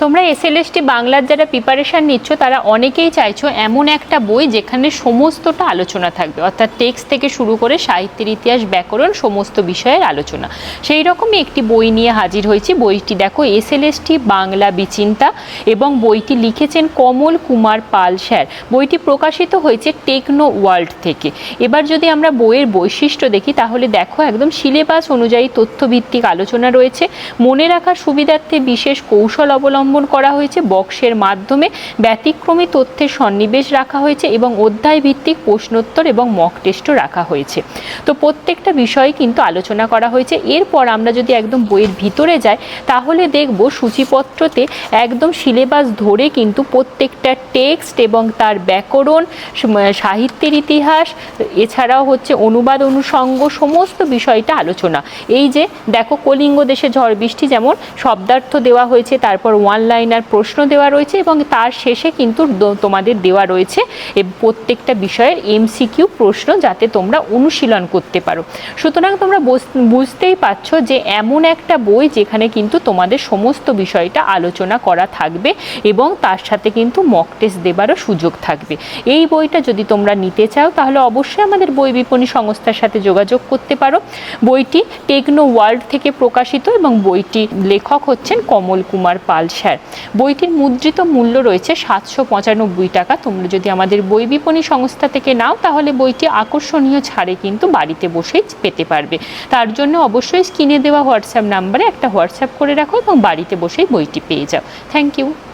তোমরা এসএলএসটি বাংলার যারা প্রিপারেশন নিচ্ছ, তারা অনেকেই চাইছো এমন একটা বই যেখানে সমস্তটা আলোচনা থাকবে। অর্থাৎ টেক্সট থেকে শুরু করে সাহিত্যের ইতিহাস, ব্যাকরণ, সমস্ত বিষয়ের আলোচনা। সেই রকমই একটি বই নিয়ে হাজির হয়েছি। বইটি দেখো, এসএলএসটি বাংলা বিচিন্তা এবং বইটি লিখেছেন কমল কুমার পাল স্যার। বইটি প্রকাশিত হয়েছে টেকনো ওয়ার্ল্ড থেকে। এবার যদি আমরা বইয়ের বৈশিষ্ট্য দেখি, তাহলে দেখো একদম সিলেবাস অনুযায়ী তথ্যভিত্তিক আলোচনা রয়েছে। মনে রাখার সুবিধার্থে বিশেষ কৌশল অবলম্বন করা হয়েছে, বক্সের মাধ্যমে ব্যতিক্রমী তথ্যের সন্নিবেশ রাখা হয়েছে এবং অধ্যায় ভিত্তিক প্রশ্নোত্তর এবং মক টেস্টও রাখা হয়েছে। তো প্রত্যেকটা বিষয়ে কিন্তু আলোচনা করা হয়েছে। এরপর আমরা যদি একদম বইয়ের ভিতরে যাই, তাহলে দেখব সূচিপত্রতে একদম সিলেবাস ধরে কিন্তু প্রত্যেকটা টেক্সট এবং তার ব্যাকরণ সাহিত্যের ইতিহাস, এছাড়াও হচ্ছে অনুবাদ অনুষঙ্গ সমস্ত বিষয়টা আলোচনা। এই যে দেখো কলিঙ্গ দেশে ঝড় বৃষ্টি যেমন শব্দার্থ দেওয়া হয়েছে, তারপর ওয়ান লাইনার প্রশ্ন দেওয়া রয়েছে এবং তার শেষে কিন্তু তোমাদের দেওয়া রয়েছে প্রত্যেকটা বিষয়ের এমসিকিউ প্রশ্ন যাতে তোমরা অনুশীলন করতে পারো। সুতরাং তোমরা বুঝতেই পারছ যে এমন একটা বই যেখানে কিন্তু তোমাদের সমস্ত বিষয়টা আলোচনা করা থাকবে এবং তার সাথে কিন্তু মক টেস্ট দেবারও সুযোগ থাকবে। এই বইটা যদি তোমরা নিতে চাও তাহলে অবশ্যই আমাদের বই বিপণী সংস্থার সাথে যোগাযোগ করতে পারো। বইটি টেকনো ওয়ার্ল্ড থেকে প্রকাশিত এবং বইটি লেখক হচ্ছেন কমল কুমার পাল স্যার, বইটির মুদ্রিত মূল্য রয়েছে সাতশো পঁচানব্বই টাকা। তোমরা যদি আমাদের বই বিপণী সংস্থা থেকে নাও, তাহলে বইটি আকর্ষণীয় ছাড়ে কিন্তু বাড়িতে বসেই পেতে পারবে। তার জন্য অবশ্যই স্ক্রিনে দেওয়া হোয়াটসঅ্যাপ নাম্বারে একটা হোয়াটসঅ্যাপ করে রাখো এবং বাড়িতে বসেই বইটি পেয়ে যাও। Thank you.